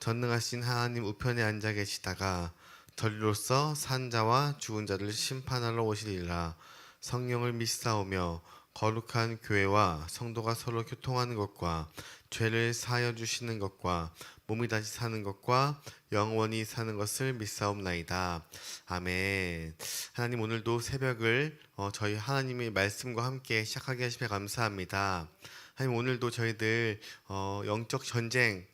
전능하신 하나님 우편에 앉아 계시다가 저리로서 산 자와 죽은 자를 심판하러 오시리라 성령을 믿사오며 거룩한 교회와 성도가 서로 교통하는 것과 죄를 사하여 주시는 것과 몸이 다시 사는 것과 영원히 사는 것을 믿사옵나이다. 아멘. 하나님 오늘도 새벽을 어, 저희 하나님의 말씀과 함께 시작하게 하시며 감사합니다. 하나님 오늘도 저희들 어, 영적 전쟁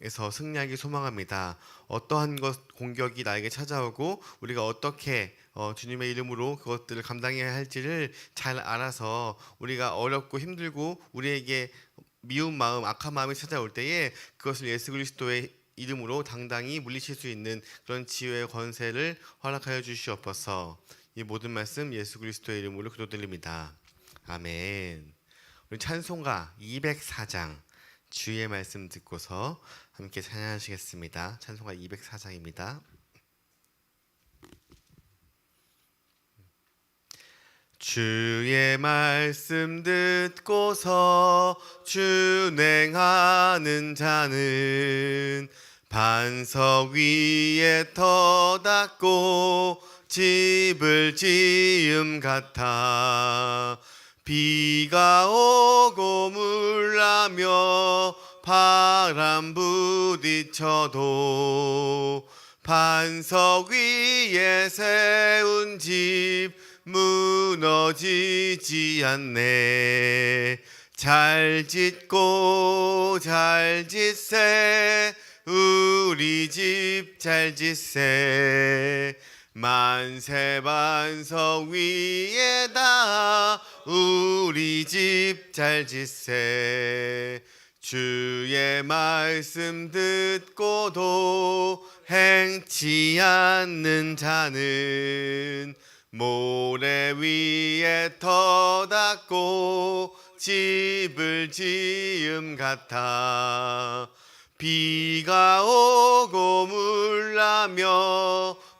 에서 승리하기 소망합니다. 어떠한 것 공격이 나에게 찾아오고 우리가 어떻게 어, 주님의 이름으로 그것들을 감당해야 할지를 잘 알아서 우리가 어렵고 힘들고 우리에게 미운 마음, 악한 마음이 찾아올 때에 그것을 예수 그리스도의 이름으로 당당히 물리칠 수 있는 그런 지혜의 권세를 허락하여 주시옵소서. 이 모든 말씀 예수 그리스도의 이름으로 기도드립니다. 아멘. 우리 찬송가 204장 주의 말씀 듣고서 함께 찬양하시겠습니다. 찬송가 204장입니다. 주의 말씀 듣고서 준행하는 자는 반석 위에 터닫고 집을 지음 같아 비가 오고 물나며 바람 부딪혀도 반석 위에 세운 집 무너지지 않네. 잘 짓고 잘 짓세. 우리 집 잘 짓세. 만세 반석 위에다 우리 집 잘 짓세 주의 말씀 듣고도 행치 않는 자는 모래 위에 터닫고 집을 지음 같아. 비가 오고 물나며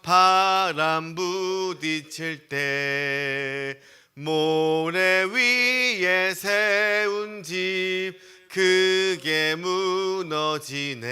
바람 부딪힐 때 모래 위에 세운 집 크게 무너지네.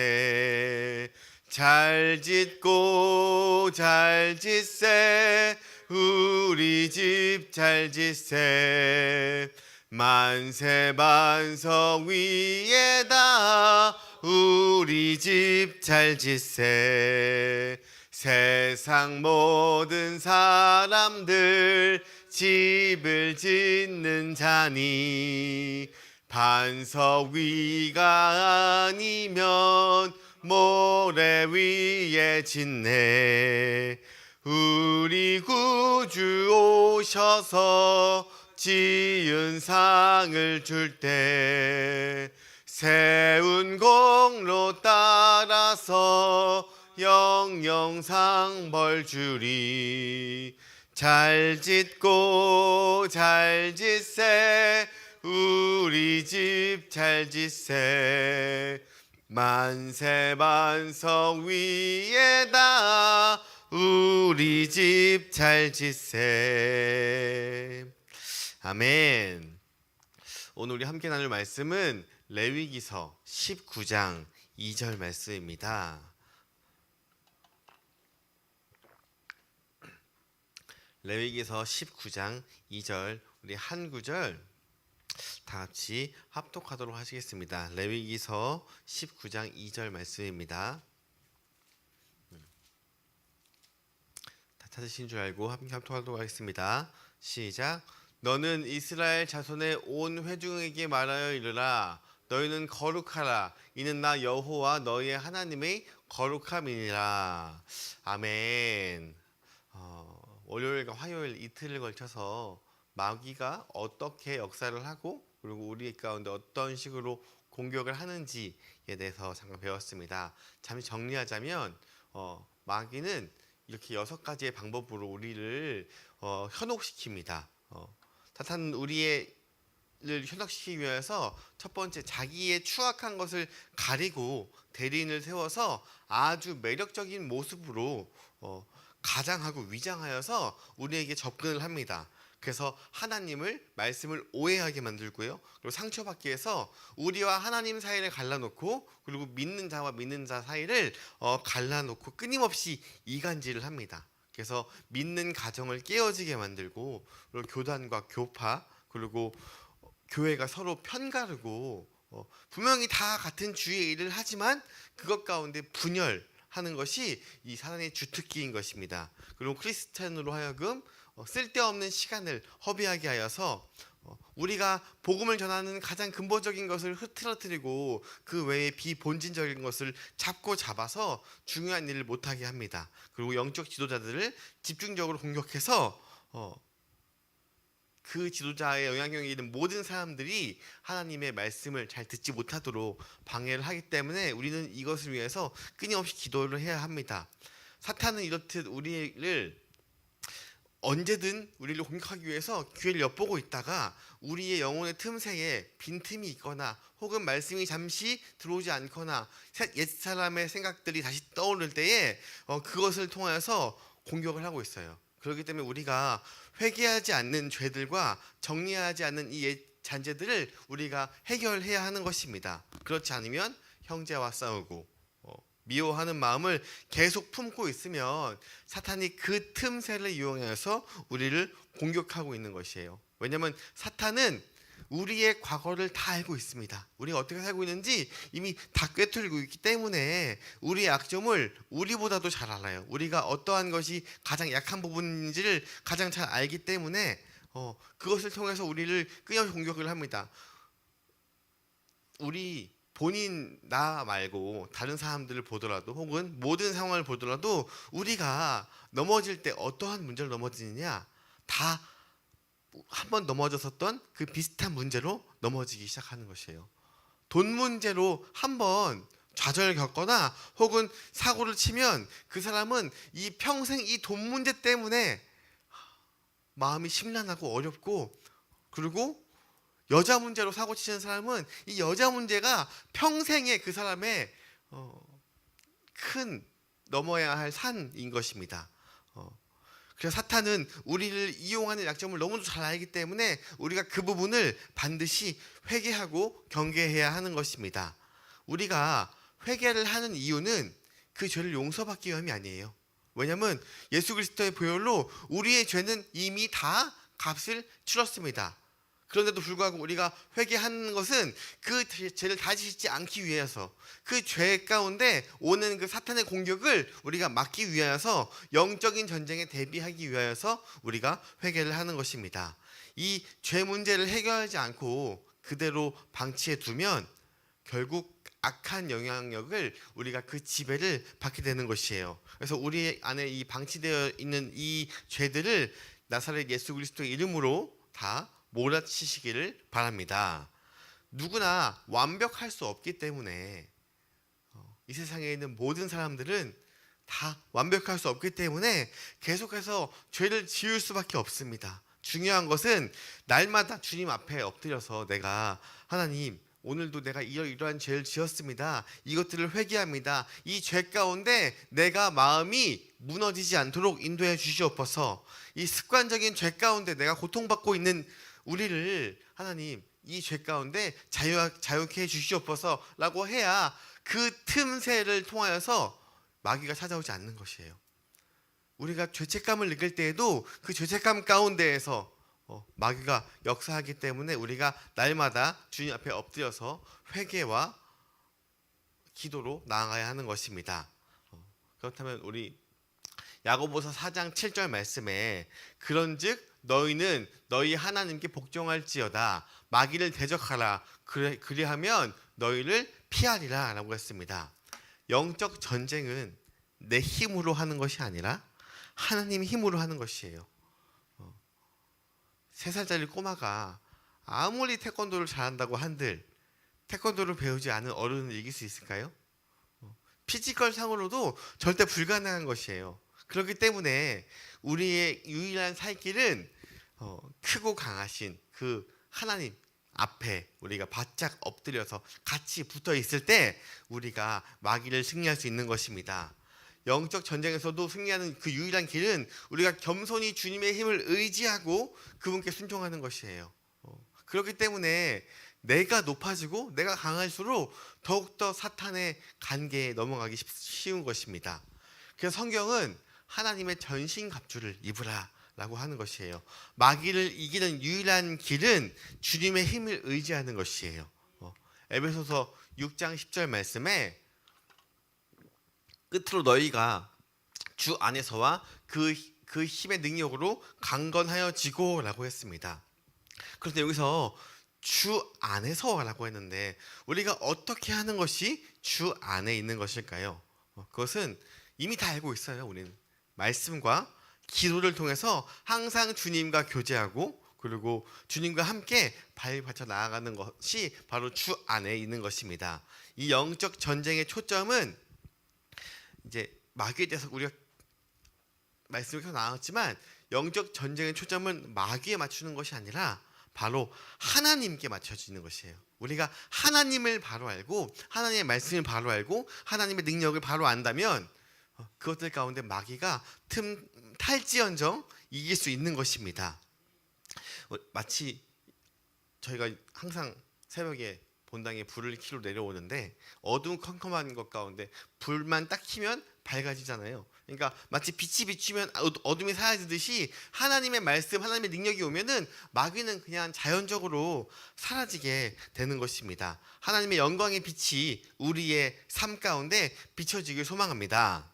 잘 짓고 잘 짓세. 우리 집 잘 짓세. 만세 반석 위에다 우리 집 잘 짓세. 세상 모든 사람들 집을 짓는 자니 반석 위가 아니면 모래 위에 짓네. 우리 구주 오셔서 지은 상을 줄 때 세운 공로 따라서 영영상 벌 주리. 잘 짓고 잘 짓세 우리 집 잘 짓세. 만세 반석 위에다 우리 집 잘 짓세. 아멘. 오늘 우리 함께 나눌 말씀은 레위기서 19장 2절 말씀입니다. 레위기서 19장 2절 우리 한 구절 다 같이 합독하도록 하시겠습니다. 레위기서 19장 2절 말씀입니다. 다 찾으신 줄 알고 합독하도록 하겠습니다. 시작. 너는 이스라엘 자손의 온 회중에게 말하여 이르라. 너희는 거룩하라. 이는 나 여호와 너희의 하나님의 거룩함이니라. 아멘. 어, 월요일과 화요일 이틀을 걸쳐서 마귀가 어떻게 역사를 하고 그리고 우리 가운데 어떤 식으로 공격을 하는지에 대해서 잠깐 배웠습니다. 잠시 정리하자면 어, 마귀는 이렇게 여섯 가지의 방법으로 우리를 어, 현혹시킵니다. 어, 사탄은 우리의 를 현혹시키기 위해서 첫 번째 자기의 추악한 것을 가리고 대리인을 세워서 아주 매력적인 모습으로 어, 가장하고 위장하여서 우리에게 접근을 합니다. 그래서 하나님을 말씀을 오해하게 만들고요. 그리고 상처받기 위해서 우리와 하나님 사이를 갈라놓고 그리고 믿는 자와 믿는 자 사이를 어, 갈라놓고 끊임없이 이간질을 합니다. 그래서 믿는 가정을 깨어지게 만들고 그리고 교단과 교파 그리고 어, 교회가 서로 편가르고 어, 분명히 다 같은 주의 일을 하지만 그것 가운데 분열하는 것이 이 사단의 주특기인 것입니다. 그리고 크리스찬으로 하여금 어, 쓸데없는 시간을 허비하게 하여서 어, 우리가 복음을 전하는 가장 근본적인 것을 흐트러뜨리고 그 외에 비본진적인 것을 잡고 잡아서 중요한 일을 못하게 합니다. 그리고 영적 지도자들을 집중적으로 공격해서 어, 그 지도자의 영향력이 있는 모든 사람들이 하나님의 말씀을 잘 듣지 못하도록 방해를 하기 때문에 우리는 이것을 위해서 끊임없이 기도를 해야 합니다. 사탄은 이렇듯 우리를 언제든 우리를 공격하기 위해서 기회를 엿보고 있다가 우리의 영혼의 틈새에 빈틈이 있거나 혹은 말씀이 잠시 들어오지 않거나 옛 사람의 생각들이 다시 떠오를 때에 어, 그것을 통하여서 공격을 하고 있어요. 그렇기 때문에 우리가 회개하지 않는 죄들과 정리하지 않는 이옛 잔재들을 우리가 해결해야 하는 것입니다. 그렇지 않으면 형제와 싸우고 어, 미워하는 마음을 계속 품고 있으면 사탄이 그 틈새를 이용해서 우리를 공격하고 있는 것이에요. 왜냐하면 사탄은 우리의 과거를 다 알고 있습니다. 우리가 어떻게 살고 있는지 이미 다 꿰뚫고 있기 때문에 우리의 약점을 우리보다도 잘 알아요. 우리가 어떠한 것이 가장 약한 부분인지를 가장 잘 알기 때문에 어, 그것을 통해서 우리를 끊임없이 공격을 합니다. 우리 본인 나 말고 다른 사람들을 보더라도 혹은 모든 상황을 보더라도 우리가 넘어질 때 어떠한 문제를 넘어지느냐 다 한 번 넘어졌었던 그 비슷한 문제로 넘어지기 시작하는 것이에요. 돈 문제로 한 번 좌절 겪거나 혹은 사고를 치면 그 사람은 이 평생 이 돈 문제 때문에 마음이 심란하고 어렵고 그리고 여자 문제로 사고 치는 사람은 이 여자 문제가 평생의 그 사람의 어, 큰 넘어야 할 산인 것입니다. 어, 그래서 사탄은 우리를 이용하는 약점을 너무도 잘 알기 때문에 우리가 그 부분을 반드시 회개하고 경계해야 하는 것입니다. 우리가 회개를 하는 이유는 그 죄를 용서받기 위함이 아니에요. 왜냐하면 예수 그리스도의 보혈로 우리의 죄는 이미 다 값을 치렀습니다. 그런데도 불구하고 우리가 회개하는 것은 그 죄를 다시 짓지 않기 위해서 그 죄 가운데 오는 그 사탄의 공격을 우리가 막기 위하여서 영적인 전쟁에 대비하기 위하여서 우리가 회개를 하는 것입니다. 이 죄 문제를 해결하지 않고 그대로 방치해 두면 결국 악한 영향력을 우리가 그 지배를 받게 되는 것이에요. 그래서 우리 안에 이 방치되어 있는 이 죄들을 나사렛 예수 그리스도의 이름으로 다 몰아치시기를 바랍니다. 누구나 완벽할 수 없기 때문에 어, 이 세상에 있는 모든 사람들은 다 완벽할 수 없기 때문에 계속해서 죄를 지을 수밖에 없습니다. 중요한 것은 날마다 주님 앞에 엎드려서 내가 하나님 오늘도 내가 이러이러한 죄를 지었습니다. 이것들을 회개합니다. 이 죄 가운데 내가 마음이 무너지지 않도록 인도해 주시옵소서. 이 습관적인 죄 가운데 내가 고통받고 있는 우리를 하나님 이 죄 가운데 자유, 자유케 해 주시옵소서라고 해야 그 틈새를 통하여서 마귀가 찾아오지 않는 것이에요. 우리가 죄책감을 느낄 때에도 그 죄책감 가운데에서 어, 마귀가 역사하기 때문에 우리가 날마다 주님 앞에 엎드려서 회개와 기도로 나아가야 하는 것입니다. 어, 그렇다면 우리 야고보서 4장 7절 말씀에 그런즉 너희는 너희 하나님께 복종할지어다 마귀를 대적하라 그래, 그리하면 너희를 피하리라라고 했습니다. 영적 전쟁은 내 힘으로 하는 것이 아니라 하나님 힘으로 하는 것이에요. 세 살짜리 꼬마가 아무리 태권도를 잘한다고 한들 태권도를 배우지 않은 어른을 이길 수 있을까요? 어, 피지컬 상으로도 절대 불가능한 것이에요. 그렇기 때문에 우리의 유일한 살 길은 어, 크고 강하신 그 하나님 앞에 우리가 바짝 엎드려서 같이 붙어 있을 때 우리가 마귀를 승리할 수 있는 것입니다. 영적 전쟁에서도 승리하는 그 유일한 길은 우리가 겸손히 주님의 힘을 의지하고 그분께 순종하는 것이에요. 어, 그렇기 때문에 내가 높아지고 내가 강할수록 더욱더 사탄의 관계에 넘어가기 쉽- 쉬운 것입니다. 그래서 성경은 하나님의 전신 갑주를 입으라 라고 하는 것이에요. 마귀를 이기는 유일한 길은 주님의 힘을 의지하는 것이에요. 어, 에베소서 6장 10절 말씀에 끝으로 너희가 주 안에서와 그, 그 힘의 능력으로 강건하여지고 라고 했습니다. 그런데 여기서 주 안에서 라고 했는데 우리가 어떻게 하는 것이 주 안에 있는 것일까요? 어, 그것은 이미 다 알고 있어요. 우리는 말씀과 기도를 통해서 항상 주님과 교제하고 그리고 주님과 함께 발받쳐 나아가는 것이 바로 주 안에 있는 것입니다. 이 영적 전쟁의 초점은 이제 마귀에 대해서 우리가 말씀을 계속 나눴지만 영적 전쟁의 초점은 마귀에 맞추는 것이 아니라 바로 하나님께 맞춰지는 것이에요. 우리가 하나님을 바로 알고 하나님의 말씀을 바로 알고 하나님의 능력을 바로 안다면 어, 그것들 가운데 마귀가 틈 탈지언정 이길 수 있는 것입니다. 어, 마치 저희가 항상 새벽에 본당에 불을 켜러 내려오는데 어두운 컴컴한 것 가운데 불만 딱 켜면 밝아지잖아요. 그러니까 마치 빛이 비추면 어- 어둠이 사라지듯이 하나님의 말씀, 하나님의 능력이 오면은 마귀는 그냥 자연적으로 사라지게 되는 것입니다. 하나님의 영광의 빛이 우리의 삶 가운데 비춰지길 소망합니다.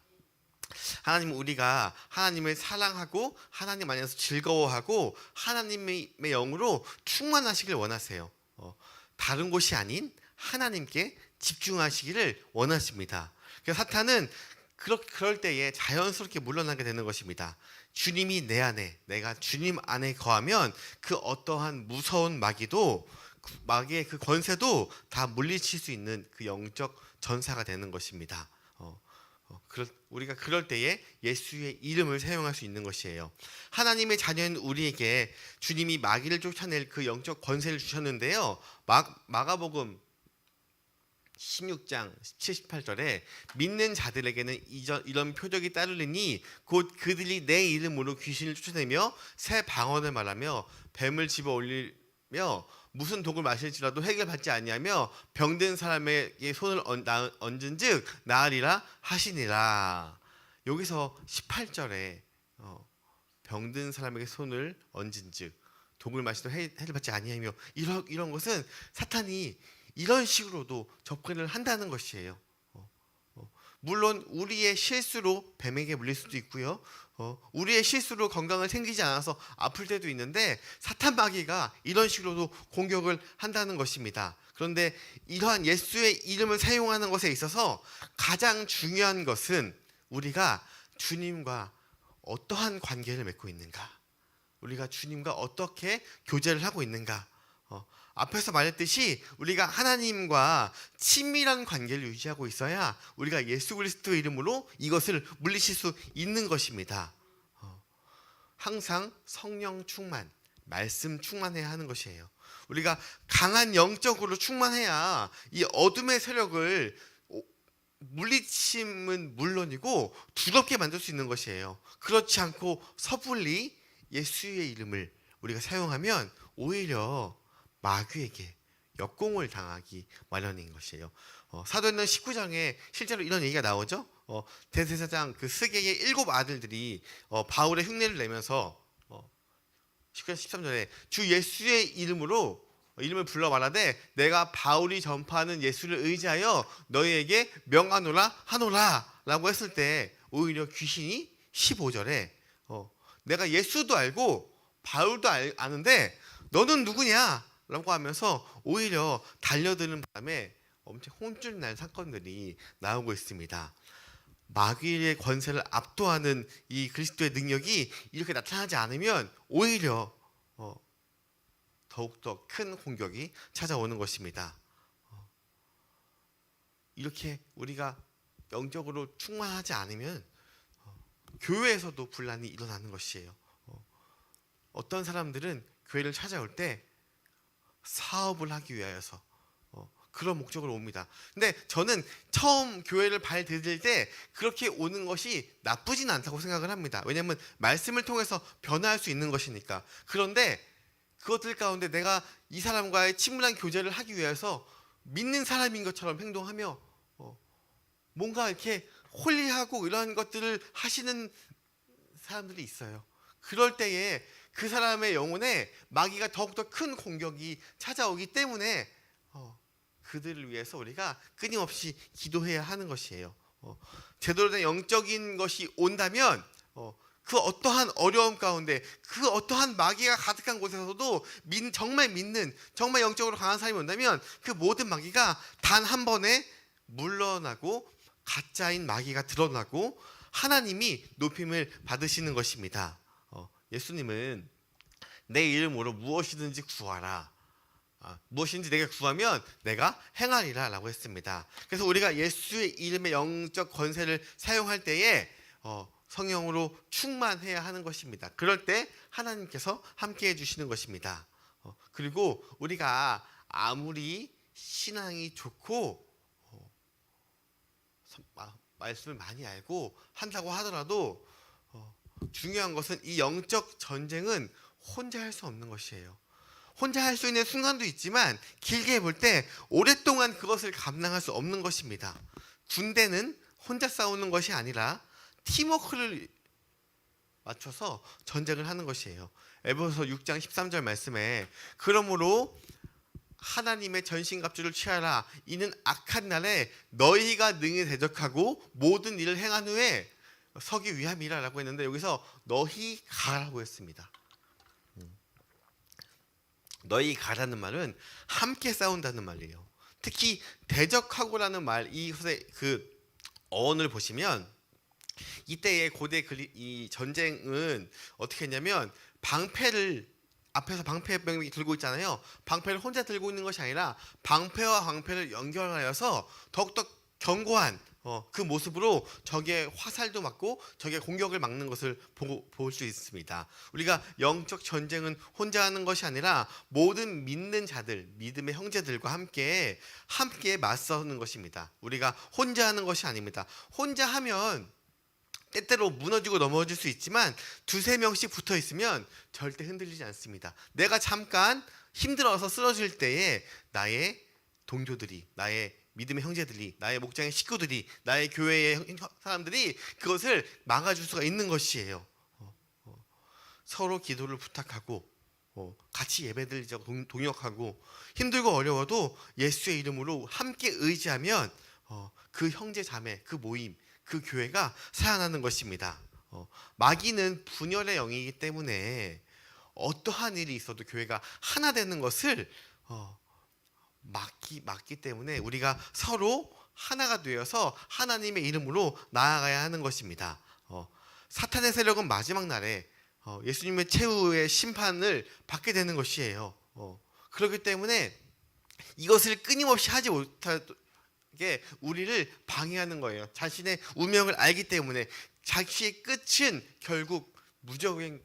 하나님은 우리가 하나님을 사랑하고 하나님 안에서 즐거워하고 하나님의 영으로 충만하시길 원하세요. 어, 다른 곳이 아닌 하나님께 집중하시기를 원하십니다. 그래서 사탄은 그럴, 그럴 때에 자연스럽게 물러나게 되는 것입니다. 주님이 내 안에, 내가 주님 안에 거하면 그 어떠한 무서운 마귀도 그 마귀의 그 권세도 다 물리칠 수 있는 그 영적 전사가 되는 것입니다. 어, 우리가 그럴 때에 예수의 이름을 사용할 수 있는 것이에요. 하나님의 자녀인 우리에게 주님이 마귀를 쫓아낼 그 영적 권세를 주셨는데요. 마, 마가복음 16장 78절에 믿는 자들에게는 이런 표적이 따르리니 곧 그들이 내 이름으로 귀신을 쫓아내며 새 방언을 말하며 뱀을 집어 올리며 무슨 독을 마실지라도 해결받지 아니하며 병든 사람에게 손을 얹은즉 나으리라 하시니라. 여기서 18절에 어, 병든 사람에게 손을 얹은즉 독을 마시도 해- 해결받지 아니하며 이런 이런 것은 사탄이 이런 식으로도 접근을 한다는 것이에요. 어, 어. 물론 우리의 실수로 뱀에게 물릴 수도 있고요. 어, 우리의 실수로 건강을 챙기지 않아서 아플 때도 있는데 사탄 마귀가 이런 식으로도 공격을 한다는 것입니다. 그런데 이러한 예수의 이름을 사용하는 것에 있어서 가장 중요한 것은 우리가 주님과 어떠한 관계를 맺고 있는가? 우리가 주님과 어떻게 교제를 하고 있는가? 어, 앞에서 말했듯이 우리가 하나님과 친밀한 관계를 유지하고 있어야 우리가 예수 그리스도 이름으로 이것을 물리칠 수 있는 것입니다. 어, 항상 성령 충만, 말씀 충만해야 하는 것이에요. 우리가 강한 영적으로 충만해야 이 어둠의 세력을 오- 물리침은 물론이고 두렵게 만들 수 있는 것이에요. 그렇지 않고 섣불리 예수의 이름을 우리가 사용하면 오히려 마귀에게 역공을 당하기 마련인 것이에요. 어, 사도행전 19장에 실제로 이런 얘기가 나오죠. 어, 대제사장 그 스게의 일곱 아들들이 어, 바울의 흉내를 내면서 어, 19장 13절에 주 예수의 이름으로 이름을 불러 말하되 내가 바울이 전파하는 예수를 의지하여 너희에게 명하노라 하노라라고 했을 때 오히려 귀신이 15절에 어, 내가 예수도 알고 바울도 알, 아는데 너는 누구냐? 라고 하면서 오히려 달려드는 바람에 엄청 혼쭐 난 사건들이 나오고 있습니다. 마귀의 권세를 압도하는 이 그리스도의 능력이 이렇게 나타나지 않으면 오히려 어, 더욱더 큰 공격이 찾아오는 것입니다. 어, 이렇게 우리가 영적으로 충만하지 않으면 어, 교회에서도 분란이 일어나는 것이에요. 어, 어떤 사람들은 교회를 찾아올 때 사업을 하기 위하여서 어, 그런 목적으로 옵니다. 근데 저는 처음 교회를 발 디딜 때 그렇게 오는 것이 나쁘진 않다고 생각을 합니다. 왜냐하면 말씀을 통해서 변화할 수 있는 것이니까. 그런데 그것들 가운데 내가 이 사람과의 친밀한 교제를 하기 위해서 믿는 사람인 것처럼 행동하며 어, 뭔가 이렇게 홀리하고 이러한 것들을 하시는 사람들이 있어요. 그럴 때에 그 사람의 영혼에 마귀가 더욱더 큰 공격이 찾아오기 때문에 어, 그들을 위해서 우리가 끊임없이 기도해야 하는 것이에요. 어, 제대로 된 영적인 것이 온다면 어, 그 어떠한 어려움 가운데 그 어떠한 마귀가 가득한 곳에서도 믿, 정말 믿는 정말 영적으로 강한 사람이 온다면 그 모든 마귀가 단 한 번에 물러나고 가짜인 마귀가 드러나고 하나님이 높임을 받으시는 것입니다. 어, 예수님은 내 이름으로 무엇이든지 구하라. 아, 무엇인지 내가 구하면 내가 행하리라 라고 했습니다. 그래서 우리가 예수의 이름의 영적 권세를 사용할 때에 어, 성령으로 충만해야 하는 것입니다. 그럴 때 하나님께서 함께 해주시는 것입니다. 어, 그리고 우리가 아무리 신앙이 좋고 어, 서- 마- 말씀을 많이 알고 한다고 하더라도 어, 중요한 것은 이 영적 전쟁은 혼자 할 수 없는 것이에요. 혼자 할 수 있는 순간도 있지만 길게 볼 때 오랫동안 그것을 감당할 수 없는 것입니다. 군대는 혼자 싸우는 것이 아니라 팀워크를 맞춰서 전쟁을 하는 것이에요. 에베소서 6장 13절 말씀에 그러므로 하나님의 전신갑주를 취하라 이는 악한 날에 너희가 능히 대적하고 모든 일을 행한 후에 서기 위함이라라고 했는데 여기서 너희 가라고 했습니다. 음. 너희 가라는 말은 함께 싸운다는 말이에요. 특히 대적하고라는 말 이것의 그 어원을 보시면 이때의 고대 이 전쟁은 어떻게 했냐면 방패를 앞에서 방패병이 들고 있잖아요. 방패를 혼자 들고 있는 것이 아니라 방패와 방패를 연결하여서 더욱더 견고한 어, 그 모습으로 적의 화살도 맞고 적의 공격을 막는 것을 볼 수 있습니다. 우리가 영적 전쟁은 혼자 하는 것이 아니라 모든 믿는 자들, 믿음의 형제들과 함께 함께 맞서는 것입니다. 우리가 혼자 하는 것이 아닙니다. 혼자 하면 때때로 무너지고 넘어질 수 있지만 두세 명씩 붙어 있으면 절대 흔들리지 않습니다. 내가 잠깐 힘들어서 쓰러질 때에 나의 동료들이 나의 믿음의 형제들이 나의 목장의 식구들이 나의 교회의 사람들이 그것을 막아줄 수가 있는 것이에요. 어, 어. 서로 기도를 부탁하고 어, 같이 예배드리자고 동- 동역하고 힘들고 어려워도 예수의 이름으로 함께 의지하면 어, 그 형제 자매 그 모임 그 교회가 살아나는 것입니다. 어, 마귀는 분열의 영이기 때문에 어떠한 일이 있어도 교회가 하나 되는 것을 어, 막기 막기 때문에 우리가 서로 하나가 되어서 하나님의 이름으로 나아가야 하는 것입니다. 어, 사탄의 세력은 마지막 날에 어, 예수님의 최후의 심판을 받게 되는 것이에요. 어, 그렇기 때문에 이것을 끊임없이 하지 못하게 우리를 방해하는 거예요. 자신의 운명을 알기 때문에 자기의 끝은 결국 무적의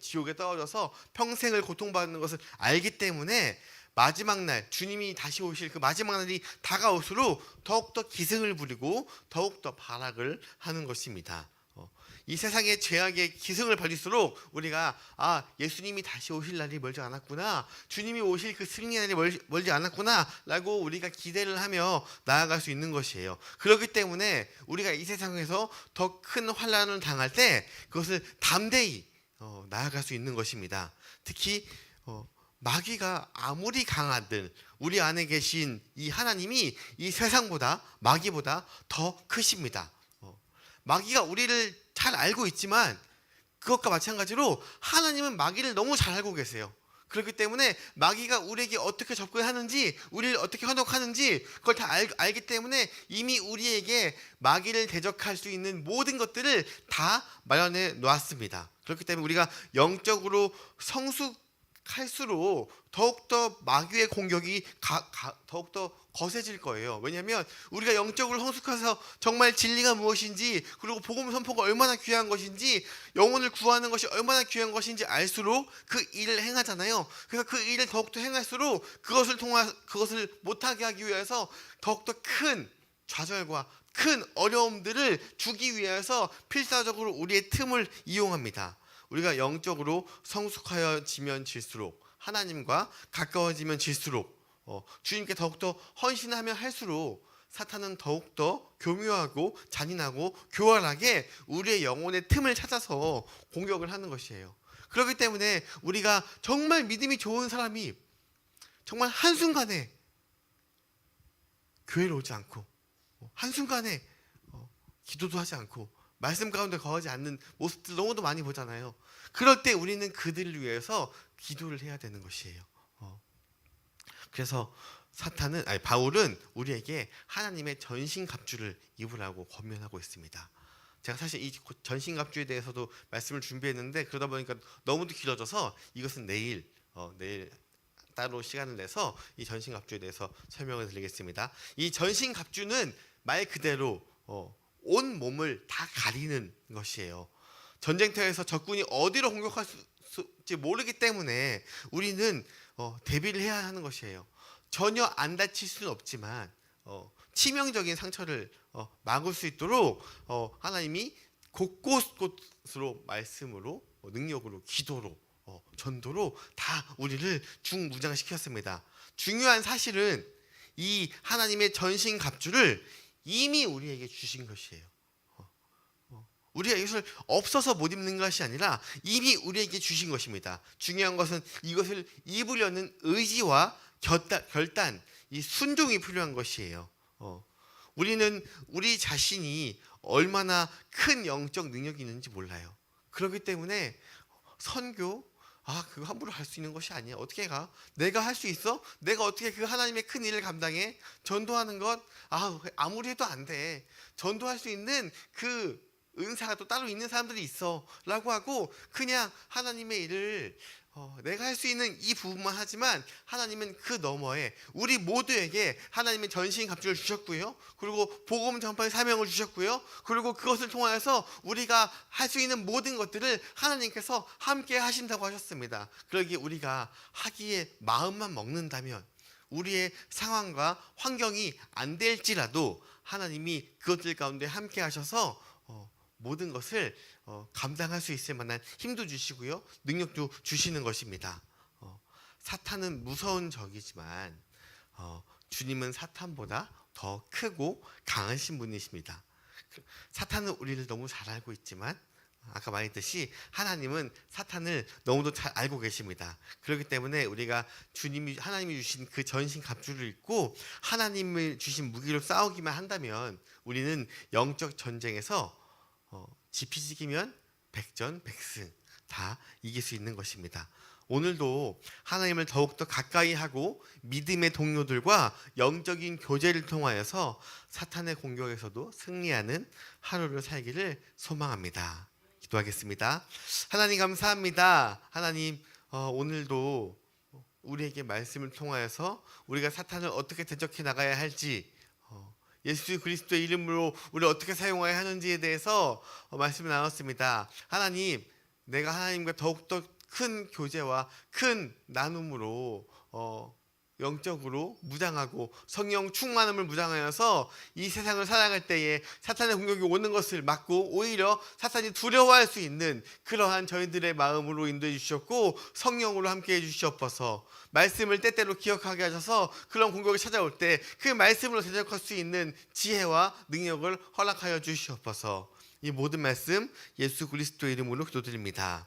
지옥에 떨어져서 평생을 고통받는 것을 알기 때문에 마지막 날 주님이 다시 오실 그 마지막 날이 다가올수록 더욱더 기승을 부리고 더욱더 발악을 하는 것입니다. 어, 이 세상의 죄악의 기승을 벌일수록 우리가 아 예수님이 다시 오실 날이 멀지 않았구나 주님이 오실 그 승리 날이 멀, 멀지 않았구나라고 우리가 기대를 하며 나아갈 수 있는 것이에요. 그렇기 때문에 우리가 이 세상에서 더 큰 환란을 당할 때 그것을 담대히 어, 나아갈 수 있는 것입니다. 특히 어, 마귀가 아무리 강하든 우리 안에 계신 이 하나님이 이 세상보다 마귀보다 더 크십니다. 어, 마귀가 우리를 잘 알고 있지만 그것과 마찬가지로 하나님은 마귀를 너무 잘 알고 계세요. 그렇기 때문에 마귀가 우리에게 어떻게 접근하는지, 우리를 어떻게 현혹하는지 그걸 다 알, 알기 때문에 이미 우리에게 마귀를 대적할 수 있는 모든 것들을 다 마련해 놓았습니다. 그렇기 때문에 우리가 영적으로 성숙 갈수록 더욱더 마귀의 공격이 가, 가, 더욱더 거세질 거예요. 왜냐하면 우리가 영적으로 성숙해서 정말 진리가 무엇인지 그리고 복음 선포가 얼마나 귀한 것인지 영혼을 구하는 것이 얼마나 귀한 것인지 알수록 그 일을 행하잖아요. 그래서 그 일을 더욱더 행할수록 그것을 통해 그것을 못하게 하기 위해서 더욱더 큰 좌절과 큰 어려움들을 주기 위해서 필사적으로 우리의 틈을 이용합니다. 우리가 영적으로 성숙하여지면 질수록 하나님과 가까워지면 질수록 어, 주님께 더욱더 헌신하면 할수록 사탄은 더욱더 교묘하고 잔인하고 교활하게 우리의 영혼의 틈을 찾아서 공격을 하는 것이에요. 그렇기 때문에 우리가 정말 믿음이 좋은 사람이 정말 한순간에 교회를 오지 않고 어, 한순간에 어, 기도도 하지 않고 말씀 가운데 거하지 않는 모습들 너무도 많이 보잖아요. 그럴 때 우리는 그들을 위해서 기도를 해야 되는 것이에요. 어. 그래서 사탄은 아니 바울은 우리에게 하나님의 전신 갑주를 입으라고 권면하고 있습니다. 제가 사실 이 전신 갑주에 대해서도 말씀을 준비했는데 그러다 보니까 너무도 길어져서 이것은 내일 어, 내일 따로 시간을 내서 이 전신 갑주에 대해서 설명을 드리겠습니다. 이 전신 갑주는 말 그대로 어, 온 몸을 다 가리는 것이에요. 전쟁터에서 적군이 어디로 공격할지 모르기 때문에 우리는 어, 대비를 해야 하는 것이에요. 전혀 안 다칠 수는 없지만 어, 치명적인 상처를 어, 막을 수 있도록 어, 하나님이 곳곳곳으로 말씀으로 어, 능력으로 기도로 어, 전도로 다 우리를 중무장시켰습니다. 중요한 사실은 이 하나님의 전신 갑주를 이미 우리에게 주신 것이에요. 어, 어, 우리가 이것을 없어서 못 입는 것이 아니라 이미 우리에게 주신 것입니다. 중요한 것은 이것을 입으려는 의지와 결단, 이 순종이 필요한 것이에요. 어, 우리는 우리 자신이 얼마나 큰 영적 능력이 있는지 몰라요. 그렇기 때문에 선교 아 그거 함부로 할 수 있는 것이 아니야. 어떻게 가? 내가 할 수 있어? 내가 어떻게 그 하나님의 큰 일을 감당해? 전도하는 것 아, 아무리 해도 안 돼. 전도할 수 있는 그 은사가 또 따로 있는 사람들이 있어 라고 하고 그냥 하나님의 일을 어, 내가 할 수 있는 이 부분만 하지만 하나님은 그 너머에 우리 모두에게 하나님의 전신 갑주를 주셨고요. 그리고 복음 전파의 사명을 주셨고요. 그리고 그것을 통하여서 우리가 할 수 있는 모든 것들을 하나님께서 함께 하신다고 하셨습니다. 그러기에 우리가 하기에 마음만 먹는다면 우리의 상황과 환경이 안 될지라도 하나님이 그것들 가운데 함께 하셔서 어, 모든 것을 어, 감당할 수 있을 만한 힘도 주시고요, 능력도 주시는 것입니다. 어, 사탄은 무서운 적이지만 어, 주님은 사탄보다 더 크고 강하신 분이십니다. 그, 사탄은 우리를 너무 잘 알고 있지만 아까 말했듯이 하나님은 사탄을 너무도 잘 알고 계십니다. 그렇기 때문에 우리가 주님이 하나님이 주신 그 전신 갑주를 입고 하나님을 주신 무기로 싸우기만 한다면 우리는 영적 전쟁에서 어, 지피지기면 백전백승 다 이길 수 있는 것입니다. 오늘도 하나님을 더욱더 가까이 하고 믿음의 동료들과 영적인 교제를 통하여서 사탄의 공격에서도 승리하는 하루를 살기를 소망합니다. 기도하겠습니다. 하나님 감사합니다. 하나님 어, 오늘도 우리에게 말씀을 통하여서 우리가 사탄을 어떻게 대적해 나가야 할지 어, 예수 그리스도의 이름으로 우리 어떻게 사용해야 하는지에 대해서 어, 말씀을 나눴습니다. 하나님, 내가 하나님과 더욱더 큰 교제와 큰 나눔으로 어, 영적으로 무장하고 성령 충만함을 무장하여서 이 세상을 살아갈 때에 사탄의 공격이 오는 것을 막고 오히려 사탄이 두려워할 수 있는 그러한 저희들의 마음으로 인도해 주셨고 성령으로 함께 해 주시옵소서 말씀을 때때로 기억하게 하셔서 그런 공격이 찾아올 때 그 말씀으로 대적할 수 있는 지혜와 능력을 허락하여 주시옵소서 이 모든 말씀 예수 그리스도 이름으로 기도드립니다.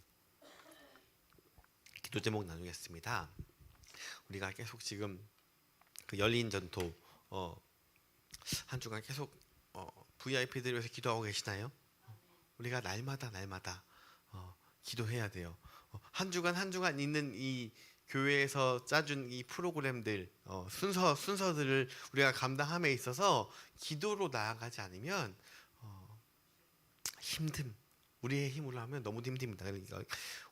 기도 제목 나누겠습니다. 우리가 계속 지금 그 열린 전토 어, 한 주간 계속 어, VIP들 위해서 기도하고 계시나요? 우리가 날마다 날마다 어, 기도해야 돼요. 어, 한 주간 한 주간 있는 이 교회에서 짜준 이 프로그램들 어, 순서 순서들을 우리가 감당함에 있어서 기도로 나아가지 않으면 어, 힘듦 우리의 힘으로 하면 너무 힘듭니다. 그러니까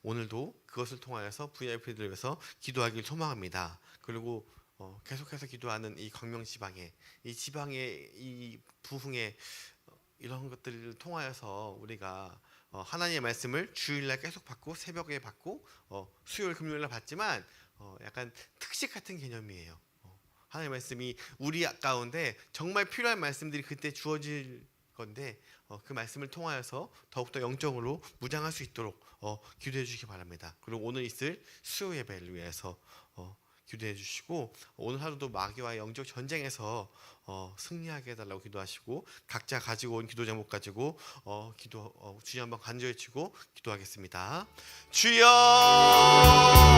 오늘도 그것을 통하여서 VIP들 위해서 기도하길 소망합니다. 그리고 어, 계속해서 기도하는 이 광명 지방에 이 지방의 이 부흥의 어, 이런 것들을 통하여서 우리가 어, 하나님의 말씀을 주일날 계속 받고 새벽에 받고 어, 수요일 금요일날 받지만 어, 약간 특식 같은 개념이에요. 어, 하나님의 말씀이 우리 가운데 정말 필요한 말씀들이 그때 주어질 건데 어, 그 말씀을 통하여서 더욱더 영적으로 무장할 수 있도록 어, 기도해 주시기 바랍니다. 그리고 오늘 있을 수요 예배를 위해서 어, 기도해 주시고 오늘 하루도 마귀와 영적 전쟁에서 어, 승리하게 해달라고 기도하시고 각자 가지고 온 기도 제목 가지고 어, 기도 어, 주여 한번 간절히 치고 기도하겠습니다. 주여